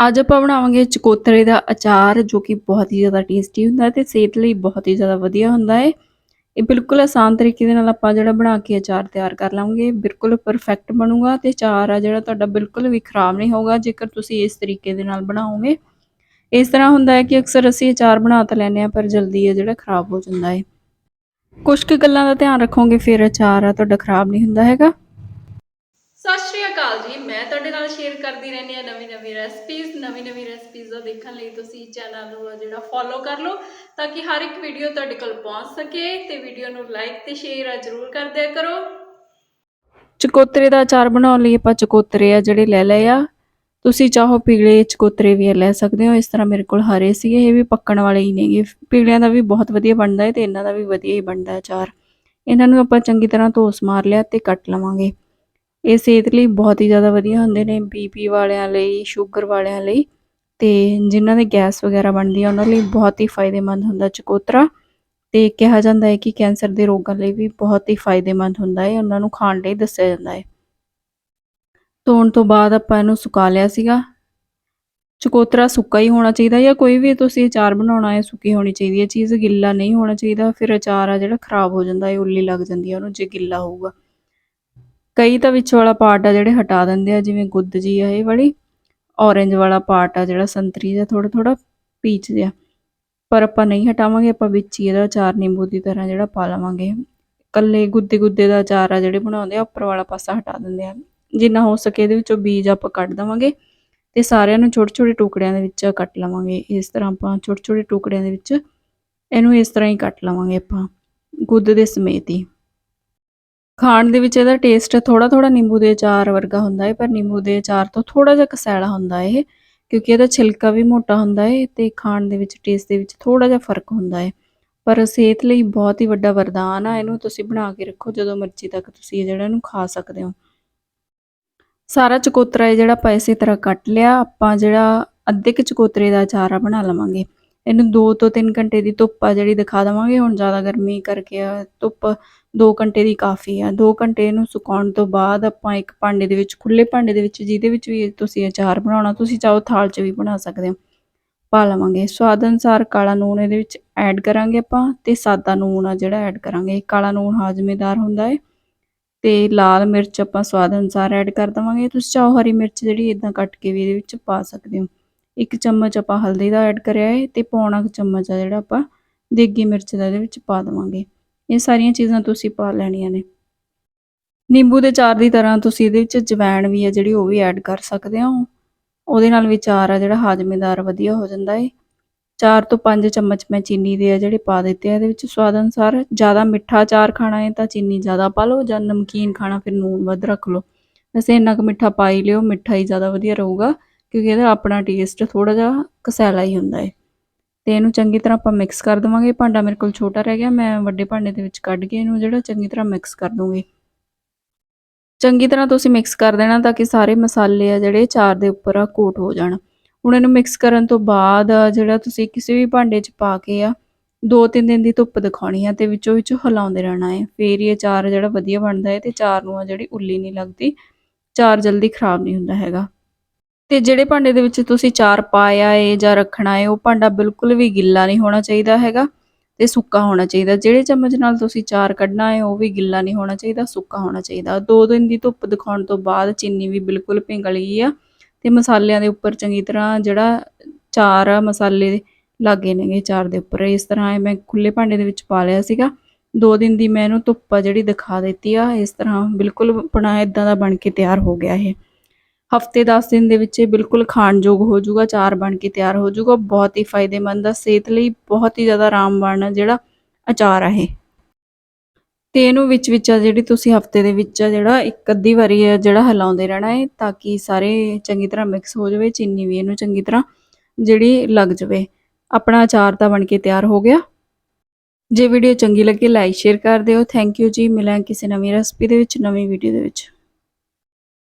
ਅੱਜ ਆਪਾਂ ਬਣਾਵਾਂਗੇ ਚਕੋਤਰੇ ਦਾ ਅਚਾਰ, ਜੋ ਕਿ ਬਹੁਤ ਹੀ ਜ਼ਿਆਦਾ ਟੇਸਟੀ ਹੁੰਦਾ ਹੈ ਤੇ ਸਿਹਤ ਲਈ ਬਹੁਤ ਹੀ ਜ਼ਿਆਦਾ ਵਧੀਆ ਹੁੰਦਾ ਹੈ। ਇਹ ਬਿਲਕੁਲ ਆਸਾਨ ਤਰੀਕੇ ਦੇ ਨਾਲ ਆਪਾਂ ਜਿਹੜਾ ਬਣਾ ਕੇ ਅਚਾਰ ਤਿਆਰ ਕਰ ਲਾਂਗੇ, ਬਿਲਕੁਲ ਪਰਫੈਕਟ ਬਣੂਗਾ ਤੇ ਅਚਾਰ ਆ ਜਿਹੜਾ ਤੁਹਾਡਾ ਬਿਲਕੁਲ ਵੀ ਖਰਾਬ ਨਹੀਂ ਹੋਊਗਾ, ਜੇਕਰ ਤੁਸੀਂ ਇਸ ਤਰੀਕੇ ਦੇ ਨਾਲ ਬਣਾਓਗੇ। ਇਸ ਤਰ੍ਹਾਂ ਹੁੰਦਾ ਹੈ ਕਿ ਅਕਸਰ ਅਸੀਂ ਅਚਾਰ ਬਣਾ ਤਾਂ ਲੈਂਦੇ ਆ ਪਰ ਜਲਦੀ ਇਹ ਜਿਹੜਾ ਖਰਾਬ ਹੋ ਜਾਂਦਾ ਹੈ। ਕੁਝ ਕੁ ਗੱਲਾਂ ਦਾ ਧਿਆਨ ਰੱਖੋਗੇ, ਫਿਰ ਅਚਾਰ ਆ ਤੁਹਾਡਾ ਖਰਾਬ ਨਹੀਂ ਹੁੰਦਾ ਹੈਗਾ। ਸ਼੍ਰੀ ਅਕਾਲ ਜੀ। ਮੈਂ ਤੁਹਾਡੇ ਨਾਲ ਸ਼ੇਅਰ ਕਰਦੀ ਰਹਿੰਦੀ ਆ ਨਵੀਂ ਨਵੀਂ ਰੈਸਪੀਜ਼ ਨਵੀਂ ਨਵੀਂ ਰੈਸਪੀਜ਼ ਦਾ ਦੇਖਣ ਲਈ ਤੁਸੀਂ ਚੈਨਲ ਨੂੰ ਜਿਹੜਾ ਫੋਲੋ ਕਰ ਲਓ ਤਾਂ ਕਿ ਹਰ ਇੱਕ ਵੀਡੀਓ ਤੁਹਾਡੇ ਕੋਲ ਪਹੁੰਚ ਸਕੇ ਤੇ ਵੀਡੀਓ ਨੂੰ ਲਾਈਕ ਤੇ ਸ਼ੇਅਰ ਜ਼ਰੂਰ ਕਰ ਦਿਆ ਕਰੋ। ਚਕੋਤਰੇ ਦਾ ਅਚਾਰ ਬਣਾਉਣ ਲਈ ਆਪਾਂ ਚਕੋਤਰੇ ਆ ਜਿਹੜੇ ਲੈ ਲਏ ਆ। ਤੁਸੀਂ ਚਾਹੋ ਪੀਲੇ ਚਕੋਤਰੇ ਵੀ ਲੈ ਸਕਦੇ ਹੋ। ਇਸ ਤਰ੍ਹਾਂ ਮੇਰੇ ਕੋਲ ਹਰੇ ਸੀਗੇ, ਇਹ ਵੀ ਪੱਕਣ ਵਾਲੇ ਹੀ ਨੇਗੇ। ਪੀਲਿਆਂ ਦਾ ਵੀ ਬਹੁਤ ਵਧੀਆ ਬਣਦਾ ਹੈ ਤੇ ਇਹਨਾਂ ਦਾ ਵੀ ਵਧੀਆ ਹੀ ਬਣਦਾ ਹੈ ਅਚਾਰ। ਇਹਨਾਂ ਨੂੰ ਆਪਾਂ ਚੰਗੀ ਤਰ੍ਹਾਂ ਧੋਸ ਮਾਰ ਲਿਆ ਤੇ ਕੱਟ ਲਵਾਂਗੇ। ਇਹ ਸਿਹਤ ਲਈ ਬਹੁਤ ਹੀ ਜ਼ਿਆਦਾ ਵਧੀਆ ਹੁੰਦੇ ਨੇ ਬੀਪੀ ਵਾਲਿਆਂ ਲਈ ਸ਼ੂਗਰ ਵਾਲਿਆਂ ਲਈ ਤੇ ਜਿਨ੍ਹਾਂ ਦੇ ਗੈਸ ਵਗੈਰਾ ਬਣਦੀ ਆ ਉਹਨਾਂ ਲਈ ਬਹੁਤ ਹੀ ਫਾਇਦੇਮੰਦ ਹੁੰਦਾ ਚਕੋਤਰਾ ਤੇ ਕਿਹਾ ਜਾਂਦਾ ਹੈ ਕਿ ਕੈਂਸਰ ਦੇ ਰੋਗਾਂ ਲਈ ਵੀ ਬਹੁਤ ਹੀ ਫਾਇਦੇਮੰਦ ਹੁੰਦਾ ਹੈ, ਉਹਨਾਂ ਨੂੰ ਖਾਣ ਲਈ ਦੱਸਿਆ ਜਾਂਦਾ ਹੈ। ਧੋਣ ਤੋਂ ਬਾਅਦ ਆਪਾਂ ਇਹਨੂੰ ਸੁਕਾ ਲਿਆ ਸੀਗਾ। ਚਕੋਤਰਾ ਸੁੱਕਾ ਹੀ ਹੋਣਾ ਚਾਹੀਦਾ ਜਾਂ ਕੋਈ ਵੀ ਤੁਸੀਂ ਅਚਾਰ ਬਣਾਉਣਾ ਹੈ, ਸੁੱਕੀ ਹੋਣੀ ਚਾਹੀਦੀ ਹੈ, ਚੀਜ਼ ਗਿੱਲਾ ਨਹੀਂ ਹੋਣਾ ਚਾਹੀਦਾ, ਫਿਰ ਅਚਾਰ ਆ ਜਿਹੜਾ ਖਰਾਬ ਹੋ ਜਾਂਦਾ ਹੈ, ਉੱਲੀ ਲੱਗ ਜਾਂਦੀ ਹੈ, ਉਹਨੂੰ ਜੇ ਗਿੱਲਾ ਹੋਊਗਾ। ਕਈ ਤਾਂ ਵਿੱਚ ਵਾਲਾ ਪਾਰਟ ਆ ਜਿਹੜੇ ਹਟਾ ਦਿੰਦੇ ਆ, ਜਿਵੇਂ ਗੁੱਦ ਜੀ ਆ ਇਹ ਵਾਲੀ ਔਰੇਂਜ ਵਾਲਾ ਪਾਰਟ ਆ ਜਿਹੜਾ ਸੰਤਰੀ ਜਿਹਾ ਥੋੜਾ ਥੋੜਾ ਪੀਚ ਜਿਹਾ। ਪਰ ਆਪਾਂ ਨਹੀਂ ਹਟਾਵਾਂਗੇ, ਆਪਾਂ ਵਿੱਚ ਹੀ ਇਹਦਾ ਅਚਾਰ ਨਿੰਬੂ ਦੀ ਤਰ੍ਹਾਂ ਜਿਹੜਾ ਪਾ ਲਵਾਂਗੇ। ਕੱਲੇ ਗੁੱਦੇ ਗੁੱਦੇ ਦਾ ਅਚਾਰ ਆ ਜਿਹੜੇ ਬਣਾਉਂਦੇ ਆ, ਉੱਪਰ ਵਾਲਾ ਪਾਸਾ ਹਟਾ ਦਿੰਦੇ ਆ। ਜਿੰਨਾ ਹੋ ਸਕੇ ਇਹਦੇ ਵਿੱਚੋਂ ਬੀਜ ਆਪਾਂ ਕੱਢ ਦਵਾਂਗੇ ਤੇ ਸਾਰਿਆਂ ਨੂੰ ਛੋਟੇ ਛੋਟੇ ਟੁਕੜਿਆਂ ਦੇ ਵਿੱਚ ਕੱਟ ਲਵਾਂਗੇ। ਇਸ ਤਰ੍ਹਾਂ ਆਪਾਂ ਛੋਟੇ ਛੋਟੇ ਟੁਕੜਿਆਂ ਦੇ ਵਿੱਚ ਇਹਨੂੰ ਇਸ ਤਰ੍ਹਾਂ ਹੀ ਕੱਟ ਲਵਾਂਗੇ ਆਪਾਂ, ਗੁੱਦ ਦੇ ਸਮੇਤ ਹੀ। ਖਾਣ ਦੇ ਵਿੱਚ ਇਹਦਾ ਟੇਸਟ ਥੋੜਾ ਥੋੜਾ ਨਿੰਬੂ ਦੇ ਅਚਾਰ ਵਰਗਾ ਹੁੰਦਾ ਹੈ ਪਰ ਨਿੰਬੂ ਦੇ ਅਚਾਰ ਤੋਂ ਥੋੜਾ ਜਿਹਾ ਕਸੈਲਾ ਹੁੰਦਾ ਹੈ ਕਿਉਂਕਿ ਇਹਦਾ ਛਿਲਕਾ ਵੀ ਮੋਟਾ ਹੁੰਦਾ ਹੈ ਤੇ ਖਾਣ ਦੇ ਵਿੱਚ ਟੇਸਟ ਦੇ ਵਿੱਚ ਥੋੜਾ ਜਿਹਾ ਫ਼ਰਕ ਹੁੰਦਾ ਹੈ ਪਰ ਸਿਹਤ ਲਈ ਬਹੁਤ ਹੀ ਵੱਡਾ ਵਰਦਾਨ ਆ, ਇਹਨੂੰ ਤੁਸੀਂ ਬਣਾ ਕੇ ਰੱਖੋ ਜਦੋਂ ਮਰਜ਼ੀ ਤੱਕ ਤੁਸੀਂ ਇਹ ਜਿਹੜਾ ਇਹਨੂੰ ਖਾ ਸਕਦੇ ਹੋ। ਸਾਰਾ ਚਕੋਤਰਾ ਇਹ ਜਿਹੜਾ ਆਪਾਂ ਇਸੇ ਤਰ੍ਹਾਂ ਕੱਟ ਲਿਆ, ਆਪਾਂ ਜਿਹੜਾ ਅੱਧੇ ਕੁ ਚਕੋਤਰੇ ਦਾ ਅਚਾਰ ਆ ਬਣਾ ਲਵਾਂਗੇ। ਇਹਨੂੰ 2 ਤੋਂ 3 ਘੰਟੇ ਦੀ ਧੁੱਪ ਆ ਜਿਹੜੀ ਦਿਖਾ ਦਵਾਂਗੇ। ਹੁਣ ਜ਼ਿਆਦਾ ਗਰਮੀ ਕਰਕੇ ਆ, ਧੁੱਪ 2 ਘੰਟੇ ਦੀ ਕਾਫੀ ਆ। 2 ਘੰਟੇ ਇਹਨੂੰ ਸੁਕਾਉਣ ਤੋਂ ਬਾਅਦ ਆਪਾਂ ਇੱਕ ਭਾਂਡੇ ਦੇ ਵਿੱਚ ਖੁੱਲੇ ਭਾਂਡੇ ਦੇ ਵਿੱਚ, ਜਿਹਦੇ ਵਿੱਚ ਵੀ ਤੁਸੀਂ ਅਚਾਰ ਬਣਾਉਣਾ, ਤੁਸੀਂ ਚਾਹੋ ਥਾਲ 'ਚ ਵੀ ਬਣਾ ਸਕਦੇ ਹੋ, ਪਾ ਲਵਾਂਗੇ। ਸਵਾਦ ਅਨੁਸਾਰ ਕਾਲਾ ਨੂਣ ਇਹਦੇ ਵਿੱਚ ਐਡ ਕਰਾਂਗੇ ਆਪਾਂ ਤੇ ਸਾਦਾ ਨੂਣ ਆ ਜਿਹੜਾ ਐਡ ਕਰਾਂਗੇ। ਕਾਲਾ ਨੂਣ ਹਾਜ਼ਮੇਦਾਰ ਹੁੰਦਾ ਹੈ ਤੇ ਲਾਲ ਮਿਰਚ ਆਪਾਂ ਸਵਾਦ ਅਨੁਸਾਰ ਐਡ ਕਰ ਦਵਾਂਗੇ। ਤੁਸੀਂ ਚਾਹੋ ਹਰੀ ਮਿਰਚ ਜਿਹੜੀ ਇਦਾਂ ਕੱਟ ਕੇ ਵੀ ਇਹਦੇ ਵਿੱਚ ਪਾ ਸਕਦੇ ਹੋ। ਇੱਕ ਚਮਚ ਆਪਾਂ ਹਲਦੀ ਦਾ ਐਡ ਕਰਿਆ ਹੈ ਤੇ ਪੌਣਾ ਚਮਚ ਆ ਜਿਹੜਾ ਆਪਾਂ ਦੇਗੀ ਮਿਰਚ ਦਾ ਇਹਦੇ ਵਿੱਚ ਪਾ ਦਵਾਂਗੇ। ਇਹ ਸਾਰੀਆਂ ਚੀਜ਼ਾਂ ਤੁਸੀਂ ਪਾ ਲੈਣੀਆਂ ਨੇ। ਨਿੰਬੂ ਦੇ ਚਾਰ ਦੀ ਤਰ੍ਹਾਂ ਤੁਸੀਂ ਇਹਦੇ ਵਿੱਚ ਜਵੈਣ ਵੀ ਆ ਜਿਹੜੀ ਉਹ ਵੀ ਐਡ ਕਰ ਸਕਦੇ ਹੋ। ਉਹਦੇ ਨਾਲ ਵੀ ਚਾਰ ਆ ਜਿਹੜਾ ਹਾਜ਼ਮੇਦਾਰ ਵਧੀਆ ਹੋ ਜਾਂਦਾ ਹੈ ਚਾਰ ਤੋਂ ਪੰਜ ਚਮਚ ਮੈਂ ਚੀਨੀ ਦੇ ਆ ਜਿਹੜੇ ਪਾ ਦਿੱਤੇ ਆ ਇਹਦੇ ਵਿੱਚ ਸਵਾਦ ਅਨੁਸਾਰ। ਜ਼ਿਆਦਾ ਮਿੱਠਾ ਚਾਰ ਖਾਣਾ ਹੈ ਤਾਂ ਚੀਨੀ ਜ਼ਿਆਦਾ ਪਾ ਲਓ ਜਾਂ ਨਮਕੀਨ ਖਾਣਾ ਫਿਰ ਨੂਨ ਵੱਧ ਰੱਖ ਲਓ। ਵੈਸੇ ਇੰਨਾ ਕੁ ਮਿੱਠਾ ਪਾ ਹੀ ਲਿਓ, ਮਿੱਠਾ ਹੀ ਜ਼ਿਆਦਾ ਵਧੀਆ ਰਹੂਗਾ। ਕਿਉਂਕਿ ਇਹਦਾ ਆਪਣਾ ਟੇਸਟ ਥੋੜਾ ਜਿਹਾ ਕਸੈਲਾ ਹੀ ਹੁੰਦਾ ਹੈ। ਤੇ ਇਹਨੂੰ ਚੰਗੀ ਤਰ੍ਹਾਂ ਆਪਾਂ ਮਿਕਸ ਕਰ ਦਵਾਂਗੇ। ਭਾਂਡਾ ਮੇਰੇ ਕੋਲ ਛੋਟਾ ਰਹਿ ਗਿਆ। ਮੈਂ ਵੱਡੇ ਭਾਂਡੇ ਦੇ ਵਿੱਚ ਕੱਢ ਕੇ ਇਹਨੂੰ ਜਿਹੜਾ ਚੰਗੀ ਤਰ੍ਹਾਂ ਮਿਕਸ ਕਰ ਦੂੰਗੀ। ਚੰਗੀ ਤਰ੍ਹਾਂ ਤੁਸੀਂ ਮਿਕਸ ਕਰ ਦੇਣਾ ਤਾਂ ਕਿ ਸਾਰੇ ਮਸਾਲੇ ਆ ਜਿਹੜੇ ਚਾਰ ਦੇ ਉੱਪਰ ਆ ਕੋਟ ਹੋ ਜਾਣ। ਹੁਣ ਇਹਨੂੰ ਮਿਕਸ ਕਰਨ ਤੋਂ ਬਾਅਦ ਜਿਹੜਾ ਤੁਸੀਂ ਕਿਸੇ ਵੀ ਭਾਂਡੇ 'ਚ ਪਾ ਕੇ ਆ 2-3 ਦਿਨ ਦੀ ਧੁੱਪ ਦਿਖਾਉਣੀ ਆ ਤੇ ਵਿੱਚੋਂ ਵਿੱਚੋਂ ਹਿਲਾਉਂਦੇ ਰਹਿਣਾ ਹੈ। ਫੇਰ ਇਹ ਚਾਰ ਜਿਹੜਾ ਵਧੀਆ ਬਣਦਾ ਹੈ ਤੇ ਚਾਰ ਨੂੰ ਆ ਜਿਹੜੀ ਉੱਲੀ ਨਹੀਂ ਲੱਗਦੀ ਚਾਰ ਜਲਦੀ ਖਰਾਬ ਨਹੀਂ ਹੁੰਦਾ ਹੈਗਾ। ਤੇ ਜਿਹੜੇ ਭਾਂਡੇ ਦੇ ਵਿੱਚ ਤੁਸੀਂ ਚਾਰ ਪਾਇਆ ਏ ਜਾਂ ਰੱਖਣਾ ਏ, ਉਹ ਭਾਂਡਾ ਬਿਲਕੁਲ ਵੀ ਗਿੱਲਾ ਨਹੀਂ ਹੋਣਾ ਚਾਹੀਦਾ ਹੈਗਾ ਤੇ ਸੁੱਕਾ ਹੋਣਾ ਚਾਹੀਦਾ। ਜਿਹੜੇ ਚਮਚ ਨਾਲ ਤੁਸੀਂ ਚਾਰ ਕੱਢਣਾ ਏ, ਉਹ ਵੀ ਗਿੱਲਾ ਨਹੀਂ ਹੋਣਾ ਚਾਹੀਦਾ, ਸੁੱਕਾ ਹੋਣਾ ਚਾਹੀਦਾ। ਦੋ ਦਿਨ ਦੀ ਧੁੱਪ ਦਿਖਾਉਣ ਤੋਂ ਬਾਅਦ ਚੀਨੀ ਵੀ ਬਿਲਕੁਲ ਪਿਘਲ ਗਈ ਆ ਤੇ ਮਸਾਲਿਆਂ ਦੇ ਉੱਪਰ ਚੰਗੀ ਤਰ੍ਹਾਂ ਜਿਹੜਾ ਚਾਰ ਆ ਮਸਾਲੇ ਲੱਗੇ ਨੇਗੇ ਚਾਰ ਦੇ ਉੱਪਰ। ਇਸ ਤਰ੍ਹਾਂ ਮੈਂ ਖੁੱਲੇ ਭਾਂਡੇ ਦੇ ਵਿੱਚ ਪਾ ਲਿਆ ਸੀਗਾ। ਦੋ ਦਿਨ ਦੀ ਮੈਂ ਇਹਨੂੰ ਧੁੱਪ ਆ ਜਿਹੜੀ ਦਿਖਾ ਦਿੱਤੀ ਆ। ਇਸ ਤਰ੍ਹਾਂ ਬਿਲਕੁਲ ਆਪਣਾ ਇਦਾਂ ਦਾ ਬਣ ਕੇ ਤਿਆਰ ਹੋ ਗਿਆ ਇਹ। ਹਫ਼ਤੇ 10 ਦਿਨ ਦੇ ਵਿੱਚ ਇਹ ਬਿਲਕੁਲ ਖਾਣਯੋਗ ਹੋ ਜਾਊਗਾ ਚਾਰ ਬਣ ਕੇ ਤਿਆਰ ਹੋ ਜਾਊਗਾ, ਬਹੁਤ ਹੀ ਫਾਇਦੇਮੰਦ ਆ, ਸਿਹਤ ਲਈ ਬਹੁਤ ਹੀ ਜ਼ਿਆਦਾ ਆਰਾਮਬਾਨ ਜਿਹੜਾ ਅਚਾਰ ਆ ਇਹ। ਤੇ ਇਹਨੂੰ ਵਿੱਚ ਵਿੱਚ ਆ ਜਿਹੜੀ ਤੁਸੀਂ ਹਫ਼ਤੇ ਦੇ ਵਿੱਚ ਆ ਜਿਹੜਾ ਇੱਕ ਅੱਧੀ ਵਾਰੀ ਆ ਜਿਹੜਾ ਹਿਲਾਉਂਦੇ ਰਹਿਣਾ ਹੈ ਤਾਂ ਕਿ ਸਾਰੇ ਚੰਗੀ ਤਰ੍ਹਾਂ ਮਿਕਸ ਹੋ ਜਾਵੇ, ਚੀਨੀ ਵੀ ਇਹਨੂੰ ਚੰਗੀ ਤਰ੍ਹਾਂ ਜਿਹੜੀ ਲੱਗ ਜਾਵੇ। ਆਪਣਾ ਅਚਾਰ ਤਾਂ ਬਣ ਕੇ ਤਿਆਰ ਹੋ ਗਿਆ। ਜੇ ਵੀਡੀਓ ਚੰਗੀ ਲੱਗੇ, ਲਾਈਕ, ਸ਼ੇਅਰ ਕਰ ਦਿਓ। ਥੈਂਕ ਯੂ ਜੀ। ਮਿਲਾਂ ਕਿਸੇ ਨਵੀਂ ਰੈਸਪੀ ਦੇ ਵਿੱਚ, ਨਵੀਂ ਵੀਡੀਓ ਦੇ ਵਿੱਚ।